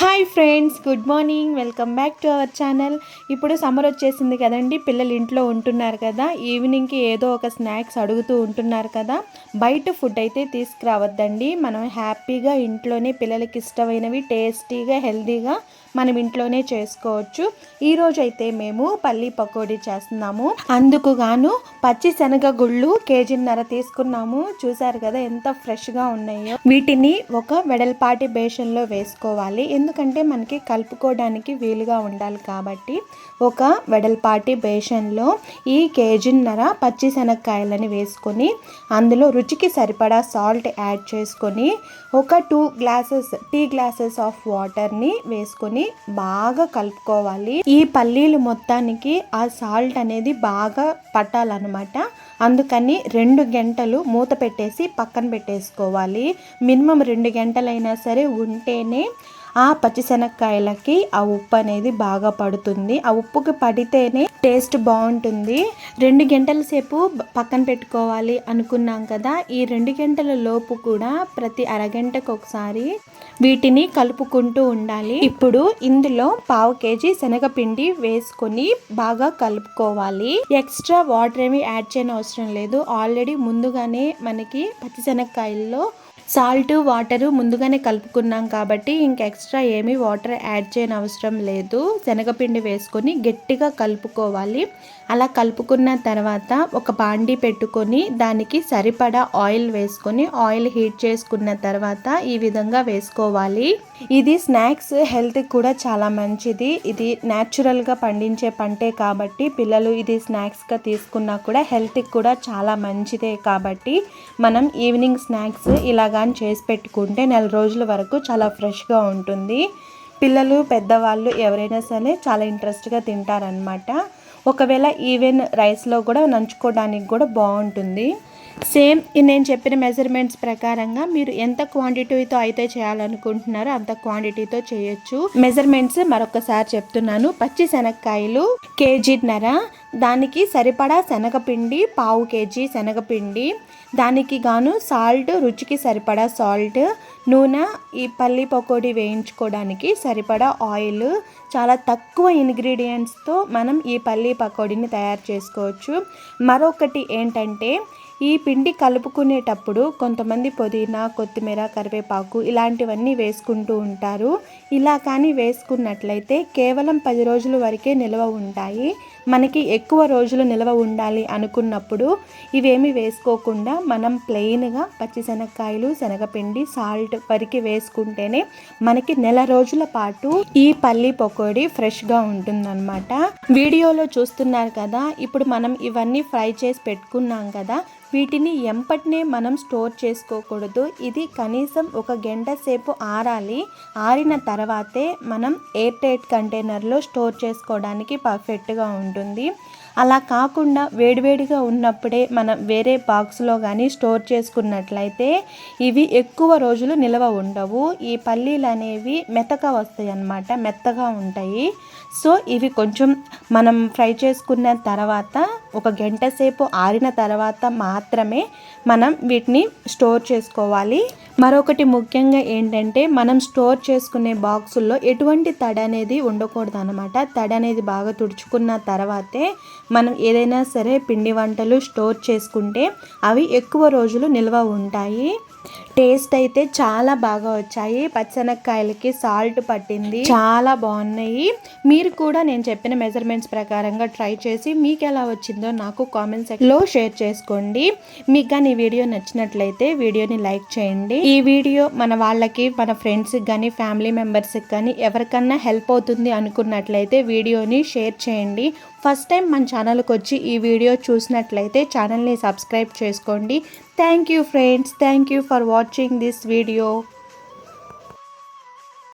Hi friends good morning. Welcome back to our channel. ఇప్పుడు summer వచ్చేసింది కదండి పిల్లలు ఇంట్లో ఉంటున్నారు కదా ఈవినింగ్కి ఏదో ఒక స్నాక్స్ అడుగుతూ ఉంటున్నారు కదా బయట ఫుడ్ అయితే తీసుకురావద్దండి. మనం హ్యాపీగా ఇంట్లోనే పిల్లలకి ఇష్టమైనవి టేస్టీగా హెల్తీగా మనం ఇంట్లోనే చేసుకోవచ్చు. ఈరోజు అయితే మేము పల్లి పకోడీ చేస్తున్నాము. అందుకు గాను పచ్చి శనగ గుళ్ళు కేజీన్నర తీసుకున్నాము. చూసారు కదా ఎంత ఫ్రెష్గా ఉన్నాయో. వీటిని ఒక వెడల్పాటి బేషన్లో వేసుకోవాలి. ఎందుకంటే మనకి కలుపుకోవడానికి వీలుగా ఉండాలి కాబట్టి ఒక వెడల్పాటి బేషన్లో ఈ కేజీన్నర పచ్చి శనగకాయలని వేసుకొని అందులో రుచికి సరిపడా సాల్ట్ యాడ్ చేసుకొని ఒక two glasses tea glasses of వాటర్ని వేసుకొని బాగా కలుపుకోవాలి. ఈ పల్లీలు మొత్తానికి ఆ సాల్ట్ అనేది బాగా పట్టాలన్నమాట. అందుకని రెండు గంటలు మూత పెట్టేసి పక్కన పెట్టేసుకోవాలి. మినిమం రెండు గంటలైనా సరే ఉంటేనే ఆ పచ్చిశనక్కాయలకి ఆ ఉప్పు అనేది బాగా పడుతుంది. ఆ ఉప్పుకి పడితేనే టేస్ట్ బాగుంటుంది. రెండు గంటల సేపు పక్కన పెట్టుకోవాలి అనుకున్నాం కదా ఈ రెండు గంటల లోపు కూడా ప్రతి అరగంటకు ఒకసారి వీటిని కలుపుకుంటూ ఉండాలి. ఇప్పుడు ఇందులో పావు కేజీ శనగపిండి వేసుకొని బాగా కలుపుకోవాలి. ఎక్స్ట్రా వాటర్ ఏమి యాడ్ చేయని అవసరం లేదు. ఆల్రెడీ ముందుగానే మనకి పచ్చిశనక్కాయల్లో సాల్ట్ వాటరు ముందుగానే కలుపుకున్నాం కాబట్టి ఇంక ఎక్స్ట్రా ఏమీ వాటర్ యాడ్ చేయని అవసరం లేదు. శనగపిండి వేసుకొని గట్టిగా కలుపుకోవాలి. అలా కలుపుకున్న తర్వాత ఒక బాండి పెట్టుకొని దానికి సరిపడా ఆయిల్ వేసుకొని ఆయిల్ హీట్ చేసుకున్న తర్వాత ఈ విధంగా వేసుకోవాలి. ఇది స్నాక్స్ హెల్త్కి కూడా చాలా మంచిది. ఇది న్యాచురల్గా పండించే పంటే కాబట్టి పిల్లలు ఇది స్నాక్స్గా తీసుకున్నా కూడా హెల్త్కి కూడా చాలా మంచిదే కాబట్టి మనం ఈవినింగ్ స్నాక్స్ ఇలాగా చేసి పెట్టుకుంటే నెల రోజుల వరకు చాలా ఫ్రెష్గా ఉంటుంది. పిల్లలు పెద్దవాళ్ళు ఎవరైనా సరే చాలా ఇంట్రెస్ట్గా తింటారనమాట ఒకవేళ ఈవెన్ రైస్లో కూడా నంచుకోవడానికి కూడా బాగుంటుంది. సేమ్ నేను చెప్పిన మెజర్మెంట్స్ ప్రకారంగా మీరు ఎంత క్వాంటిటీతో అయితే చేయాలనుకుంటున్నారో అంత క్వాంటిటీతో చేయొచ్చు. మెజర్మెంట్స్ మరొకసారి చెప్తున్నాను. పచ్చి శనగకాయలు కేజీన్నర దానికి సరిపడా శనగపిండి పావు కేజీ శనగపిండి దానికి గాను సాల్ట్ రుచికి సరిపడా సాల్ట్ నూనె ఈ పల్లి పకోడీ వేయించుకోవడానికి సరిపడా ఆయిల్ చాలా తక్కువ ఇంగ్రీడియంట్స్తో మనం ఈ పల్లి పకోడీని తయారు చేసుకోవచ్చు. మరొకటి ఏంటంటే ఈ పిండి కలుపుకునేటప్పుడు కొంతమంది పుదీనా కొత్తిమీర కరివేపాకు ఇలాంటివన్నీ వేసుకుంటూ ఉంటారు. ఇలా కానీ వేసుకున్నట్లయితే కేవలం పది రోజుల వరకే నిల్వ ఉంటాయి. మనకి ఎక్కువ రోజులు నిల్వ ఉండాలి అనుకున్నప్పుడు ఇవేమి వేసుకోకుండా మనం ప్లెయిన్గా పచ్చిశనక్కాయలు శనగపిండి సాల్ట్ వరకు వేసుకుంటేనే మనకి నెల రోజుల పాటు ఈ పల్లి పకోడీ ఫ్రెష్గా ఉంటుందన్నమాట. వీడియోలో చూస్తున్నారు కదా ఇప్పుడు మనం ఇవన్నీ ఫ్రై చేసి పెట్టుకున్నాం కదా వీటిని ఎంపటినే మనం స్టోర్ చేసుకోకూడదు. ఇది కనీసం ఒక గంట సేపు ఆరాలి. ఆరిన తర్వాతే మనం ఎయిర్ టైట్ కంటైనర్లో స్టోర్ చేసుకోవడానికి పర్ఫెక్ట్గా ఉంటుంది. అలా కాకుండా వేడివేడిగా ఉన్నప్పుడే మనం వేరే బాక్స్లో కానీ స్టోర్ చేసుకున్నట్లయితే ఇవి ఎక్కువ రోజులు నిల్వ ఉండవు. ఈ పల్లీలు అనేవి మెత్తగా వస్తాయి అన్నమాట మెత్తగా ఉంటాయి. సో ఇవి కొంచెం మనం ఫ్రై చేసుకున్న తర్వాత ఒక గంట సేపు ఆరిన తర్వాత మాత్రమే మనం వీటిని స్టోర్ చేసుకోవాలి. మరొకటి ముఖ్యంగా ఏంటంటే మనం స్టోర్ చేసుకునే బాక్సుల్లో ఎటువంటి తడ అనేది ఉండకూడదు అనమాట తడ అనేది బాగా తుడుచుకున్న తర్వాతే మనం ఏదైనా సరే పిండి వంటలు స్టోర్ చేసుకుంటే అవి ఎక్కువ రోజులు నిల్వ ఉంటాయి. టేస్ట్ అయితే చాలా బాగా వచ్చాయి. పచ్చనక్కాయలకి సాల్ట్ పట్టింది. చాలా బాగున్నాయి. మీరు కూడా నేను చెప్పిన మెజర్మెంట్స్ ప్రకారంగా ట్రై చేసి మీకు ఎలా వచ్చిందో నాకు కామెంట్ సెక్షన్లో షేర్ చేసుకోండి. మీకు కానీ వీడియో నచ్చినట్లయితే వీడియోని లైక్ చేయండి. ఈ వీడియో మన వాళ్ళకి మన ఫ్రెండ్స్కి కానీ ఫ్యామిలీ మెంబర్స్కి కానీ ఎవరికన్నా హెల్ప్ అవుతుంది అనుకున్నట్లయితే వీడియోని షేర్ చేయండి. ఫస్ట్ టైం మన ఛానల్కి వచ్చి ఈ వీడియో చూసినట్లయితే ఛానల్ని సబ్స్క్రైబ్ చేసుకోండి. Thank you friends thank you for watching this video